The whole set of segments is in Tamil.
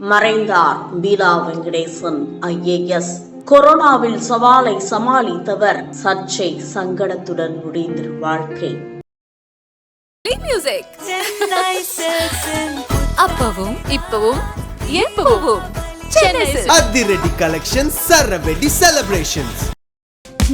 மறைந்தார் பீலா வெங்கடேசன் ஐஏஎஸ். கொரோனாவில் சவாலை சமாளித்தவர் சர்ச்சை சங்கடத்துடன் முடிந்த வாழ்க்கை. அப்பவும் இப்பவும் எப்பவும். அதிரடி கலெக்ஷன் சரவெடி செலிப்ரேஷன்ஸ்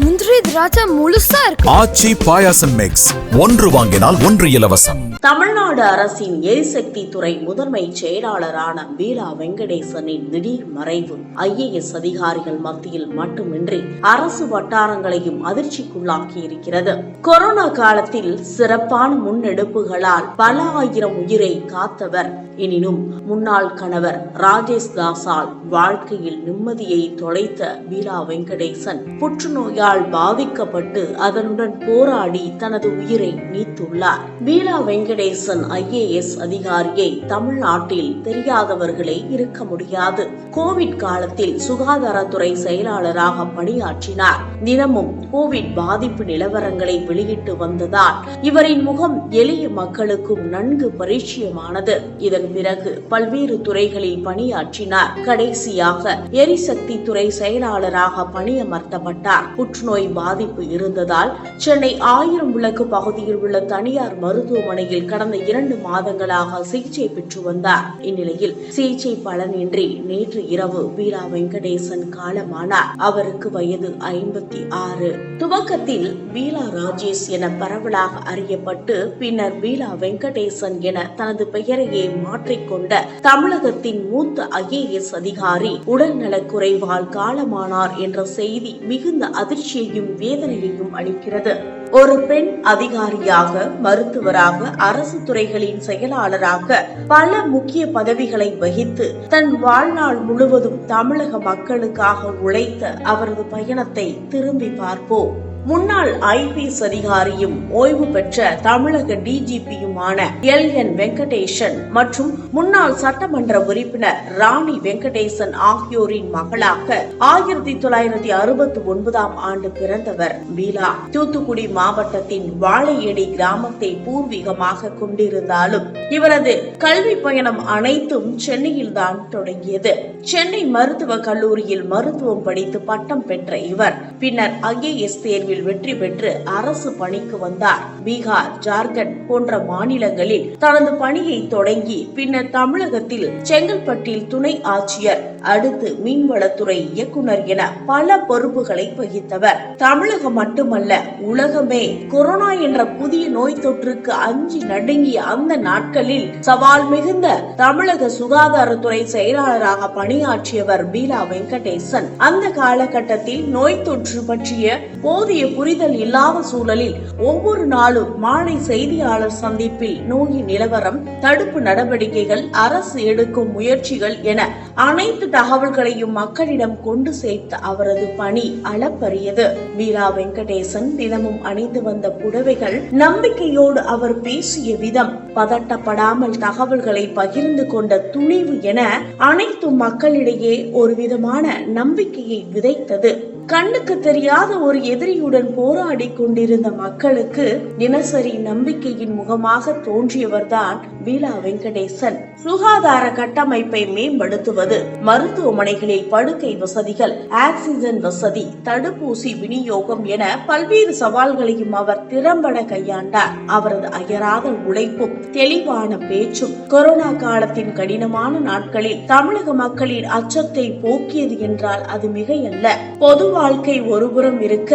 முந்திரி திராட்சை முழுசா இருக்கு. ஆச்சி பாயாசம் மிக்ஸ் ஒன்று வாங்கினால் ஒன்று இலவசம். தமிழ்நாடு அரசின் எரிசக்தி துறை முதன்மை செயலாளரான பீலா வெங்கடேசனின் திடீர் மறைவு. ஐஏஎஸ் அதிகாரிகள் மத்தியில் மட்டுமின்றி அரசு வட்டாரங்களையும் அதிர்ச்சிக்குள்ளாக்கி இருக்கிறது கொரோனா காலத்தில் சிறப்பான முன்னெடுப்புகளால் பல ஆயிரம் உயிரை காத்தவர். எனினும் முன்னாள் கணவர் ராஜேஷ் தாஸால் வாழ்க்கையில் நிம்மதியை தொலைத்த பீலா வெங்கடேசன் புற்றுநோயால் நோயால் பாதிக்கப்பட்டு அதனுடன் போராடி தனது உயிரை நீத்துள்ளார். பீலா வெங்கடேசன் ஐஏஎஸ் அதிகாரியை தமிழ்நாட்டில் தெரியாதவர்களே இருக்க முடியாது. கோவிட் காலத்தில் சுகாதாரத்துறை செயலாளராக பணியாற்றினார். தினமும் கோவிட் பாதிப்பு நிலவரங்களை வெளியிட்டு வந்ததால் இவரின் முகம் எளிய மக்களுக்கும் நன்கு பரிச்சயமானது. இதன் பிறகு பல்வேறு துறைகளில் பணியாற்றினார். கடைசியாக எரிசக்தி துறை செயலாளராக பணியமர்த்தப்பட்டார். புற்றுநோய் பாதிப்பு இருந்ததால் சென்னை ஆயிரம் விளக்கு பகுதியில் உள்ள தனியார் மருத்துவமனையில் கடந்த இரண்டு மாதங்களாக சிகிச்சை பெற்று வந்தார். இந்நிலையில் சிகிச்சை பலனின்றி நேற்று இரவு பீலா வெங்கடேசன் காலமானார். அவருக்கு வயது ஐம்பத்தி ஆறு. துவக்கத்தில் பீலா ராஜேஷ் என பரவலாக அறியப்பட்டு பின்னர் பீலா வெங்கடேசன் என தனது பெயரையே மாற்றிக்கொண்ட தமிழகத்தின் மூத்த ஐஏஎஸ் அதிகாரி உடல்நலக் குறைவால் காலமானார் என்ற செய்தி மிகுந்த அதிர்ச்சி மகிழ்ச்சியையும் வேதனையையும் அளிக்கிறது. ஒரு பெண் அதிகாரியாக மருத்துவராக அரசு துறைகளின் செயலாளராக பல முக்கிய பதவிகளை வகித்து தன் வாழ்நாள் முழுவதும் தமிழக மக்களுக்காக உழைத்த அவரது பயணத்தை திரும்பி பார்ப்போம். முன்னாள் ஐபிஎஸ் அதிகாரியும் ஓய்வு பெற்ற தமிழக டிஜிபியுமான எல் என் வெங்கடேசன் மற்றும் முன்னாள் சட்டமன்ற உறுப்பினர் ராணி வெங்கடேசன் ஆகியோரின் மகளாக ஆயிரத்தி தொள்ளாயிரத்தி அறுபத்தி ஒன்பதாம் ஆண்டு பிறந்தவர் பீலா தூத்துக்குடி மாவட்டத்தின் வாழையடி கிராமத்தை பூர்வீகமாக கொண்டிருந்தாலும் இவரது கல்வி பயணம் அனைத்தும் சென்னையில் தான் தொடங்கியது. சென்னை மருத்துவக் கல்லூரியில் மருத்துவம் படித்து பட்டம் பெற்ற இவர் பின்னர் ஐஏஎஸ் தேர்வில் தேர்வில் வெற்றி பெற்று அரசு பணிக்கு வந்தார். பீகார் ஜார்க்கண்ட் போன்ற மாநிலங்களில் தனது பணியை தொடங்கி பின்னர் தமிழகத்தில் செங்கல்பட்டில் துணை ஆட்சியர் அடுத்து மீன்வளத்துறை இயக்குனர் என பல பொறுப்புகளை வகித்தவர். தமிழகம் மட்டுமல்ல உலகமே கொரோனா என்ற புதிய நோய் தொற்றுக்கு அஞ்சி நடுங்கிய அந்த நாட்களில் சவால் மிகுந்த தமிழக சுகாதாரத்துறை செயலாளராக பணியாற்றியவர் பீலா வெங்கடேசன். அந்த காலகட்டத்தில் நோய் தொற்று பற்றிய போதிய புரிதல் இல்லாத சூழலில் ஒவ்வொரு நாளும் மாலை செய்தியாளர் சந்திப்பில் நோயின் நிலவரம் தடுப்பு நடவடிக்கைகள் அரசு எடுக்கும் முயற்சிகள் என அனைத்து தகவல்களையும் மக்களிடம் கொண்டு சேர்த்த அவரது பணி அளப்பரியது. பீலா வெங்கடேசன் தினமும் அணிந்து வந்த புடவைகள் நம்பிக்கையோடு அவர் பேசிய விதம் பதட்டப்படாமல் தகவல்களை பகிர்ந்து கொண்ட துணிவு என அனைத்து மக்களிடையே ஒரு விதமான நம்பிக்கையை விதைத்தது. கண்ணுக்கு தெரியாத ஒரு எதிரியுடன் போராடி கொண்டிருந்த மக்களுக்கு தினசரி நம்பிக்கையின் முகமாக தோன்றியவர்தான் பீலா வெங்கடேசன். சுகாதார கட்டமைப்பை மேம்படுத்துவது மருத்துவமனைகளில் படுக்கை வசதிகள் ஆக்சிஜன் வசதி தடுப்பூசி விநியோகம் என பல்வேறு சவால்களையும் அவர் திறம்பட கையாண்டார். அவரது அயராத உழைப்பும் தெளிவான பேச்சும் கொரோனா காலத்தின் கடினமான நாட்களில் தமிழக மக்களின் அச்சத்தை போக்கியது என்றால் அது மிகையல்ல. பொதுவாக வாழ்க்கை ஒருபுறம் இருக்க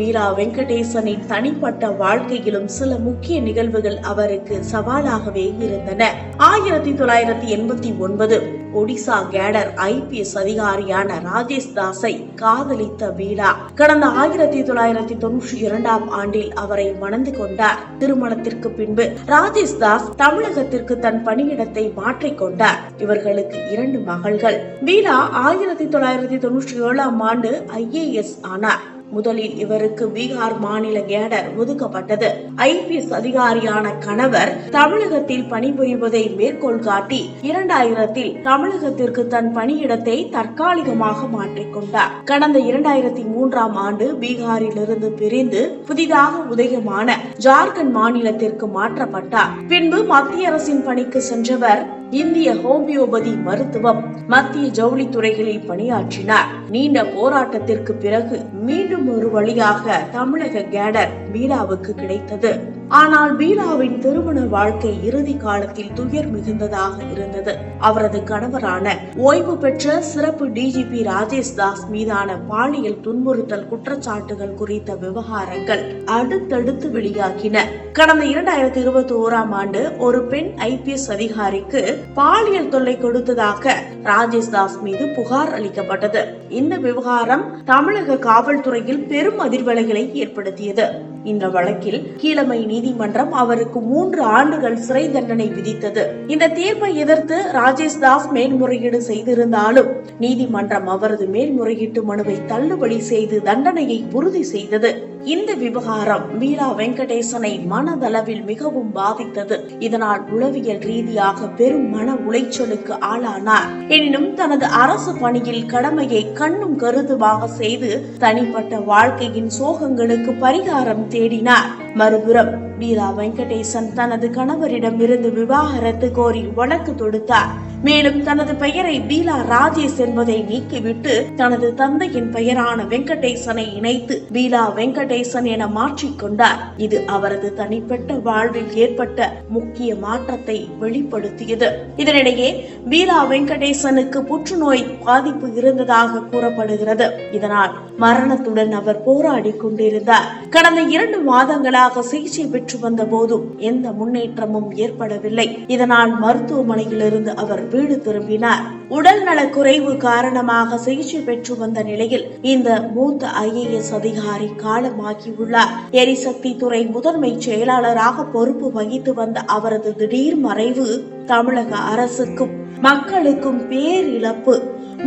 பீலா வெங்கடேசனின் தனிப்பட்ட வாழ்க்கையிலும் சில முக்கிய நிகழ்வுகள் அவருக்கு சவாலாகவே இருந்தன. ஆயிரத்தி தொள்ளாயிரத்தி எண்பத்தி ஒன்பது ஒடிசா கேடர் ஐபிஎஸ் அதிகாரியான ராஜேஷ் தாஸை காதலித்த பீலா கடந்த ஆயிரத்தி தொள்ளாயிரத்தி தொன்னூற்றி இரண்டாம் ஆண்டில் அவரை மணந்து கொண்டார். திருமணத்திற்கு பின்பு ராஜேஷ் தாஸ் தமிழகத்திற்கு தன் பணியிடத்தை மாற்றிக்கொண்டார் இவர்களுக்கு இரண்டு மகள்கள். பீலா ஆயிரத்தி தொள்ளாயிரத்தி தொன்னூற்றி ஏழாம் ஆண்டு ஐஏஎஸ் ஆனார். முதலில் இவருக்கு பீகார் மாநில கேடர் ஒதுக்கப்பட்டது. ஐபிஎஸ் அதிகாரியான கணவர் தமிழகத்தில் பணிபுரிவதை மேற்கோள் காட்டி இரண்டாயிரத்தில் தமிழகத்திற்கு தன் பணியிடத்தை தற்காலிகமாக மாற்றிக்கொண்டார் கடந்த இரண்டாயிரத்தி மூன்றாம் ஆண்டு பீகாரிலிருந்து பிரிந்து புதிதாக உதயமான ஜார்க்கண்ட் மாநிலத்திற்கு மாற்றப்பட்டார். பின்பு மத்திய அரசின் பணிக்கு சென்றவர் இந்திய ஹோமியோபதி மருத்துவம் மத்திய ஜவுளித்துறைகளில் பணியாற்றினார். நீண்ட போராட்டத்திற்கு பிறகு மீண்டும் ஒரு வழியாக தமிழக கேடர் பீலாவுக்கு கிடைத்தது. ஆனால் பீலாவின் திருமண வாழ்க்கை இறுதி காலத்தில் துயர் மிகுந்ததாக இருந்தது. அவரது கணவரான ஓய்வு பெற்ற சிறப்பு டிஜிபி ராஜேஷ் தாஸ் மீதான பாலியல் துன்புறுத்தல் குற்றச்சாட்டுகள் குறித்த விவகாரங்கள் அடுத்தடுத்து வெளியாகின. கடந்த இரண்டாயிரத்தி இருபத்தி ஓராம் ஆண்டு ஒரு பெண் ஐபிஎஸ் அதிகாரிக்கு பாலியல் தொல்லை கொடுத்ததாக ராஜேஷ் தாஸ் மீது புகார் அளிக்கப்பட்டது. இந்த விவகாரம் தமிழக காவல்துறையில் பெரும் அதிர்வலைகளை ஏற்படுத்தியது. இந்த வழக்கில் கீழமை நீதிமன்றம் அவருக்கு மூன்று ஆண்டுகள் சிறை தண்டனை விதித்தது. இந்த தீர்ப்பை எதிர்த்து ராஜேஷ் தாஸ் மேல்முறையீடு செய்திருந்தாலும் நீதிமன்றம் அவரது மேல்முறையீட்டு மனுவை தள்ளுபடி செய்து தண்டனையை உறுதி செய்தது. இந்த விவகாரம் மீரா வெங்கடேசனை மனதளவில் மிகவும் பாதித்தது. இதனால் உளவியல் ரீதியாக பெரும் மன உளைச்சலுக்கு ஆளானார். எனினும் தனது அரசு பணியில் கடமையை கண்ணும் கருதுமாக செய்து தனிப்பட்ட வாழ்க்கையின் சோகங்களுக்கு பரிகாரம் தேடினார். மறுபுறம் மீரா வெங்கடேசன் தனது கணவரிடமிருந்து விவாகரத்து கோரி வழக்கு தொடுத்தார். மேலும் தனது பெயரை பீலா ராஜேஷ் என்பதை நீக்கிவிட்டு தனது தந்தையின் பெயரான வெங்கடேசனை இணைத்து பீலா வெங்கடேசன் என மாற்றிக்கொண்டார் இது அவரது தனிப்பட்ட வாழ்வில் ஏற்பட்ட முக்கிய மாற்றத்தை வெளிப்படுத்தியது. இதனிடையே பீலா வெங்கடேசனுக்கு புற்றுநோய் பாதிப்பு இருந்ததாக கூறப்படுகிறது. இதனால் மரணத்துடன் அவர் போராடி கொண்டிருந்தார். கடந்த இரண்டு மாதங்களாக சிகிச்சை பெற்று வந்த போதும் எந்த முன்னேற்றமும் ஏற்படவில்லை. இதனால் மருத்துவமனையிலிருந்து அவர் வீடு திரும்பினார். உடல் நலக் குறைவு காரணமாக சிகிச்சை பெற்று வந்த நிலையில் இந்த மூத்த ஐஏஎஸ் அதிகாரி காலமாகியுள்ளார். எரிசக்தி துறை முதன்மை செயலாளராக பொறுப்பு வகித்து வந்த அவரது திடீர் மறைவு தமிழக அரசுக்கும் மக்களுக்கும் பேரிழப்பு.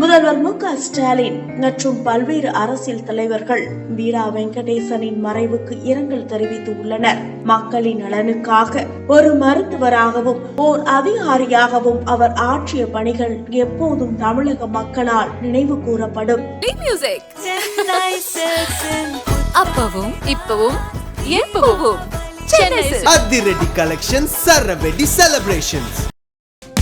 முதல்வர் மு க ஸ்டாலின் மற்றும் பல்வேறு அரசியல் தலைவர்கள் வீரா வெங்கடேசனின் மறைவுக்கு இரங்கல் தெரிவித்து உள்ளனர். மக்களின் நலனுக்காக ஒரு மருத்துவராகவும் ஓர் அதிகாரியாகவும் அவர் ஆற்றிய பணிகள் எப்போதும் தமிழக மக்களால் நினைவு கூறப்படும். அப்பவும் இப்பவும் எப்பவும். அதிரடி கலெக்ஷன்ஸ் சரவெடி செலிப்ரேஷன்ஸ்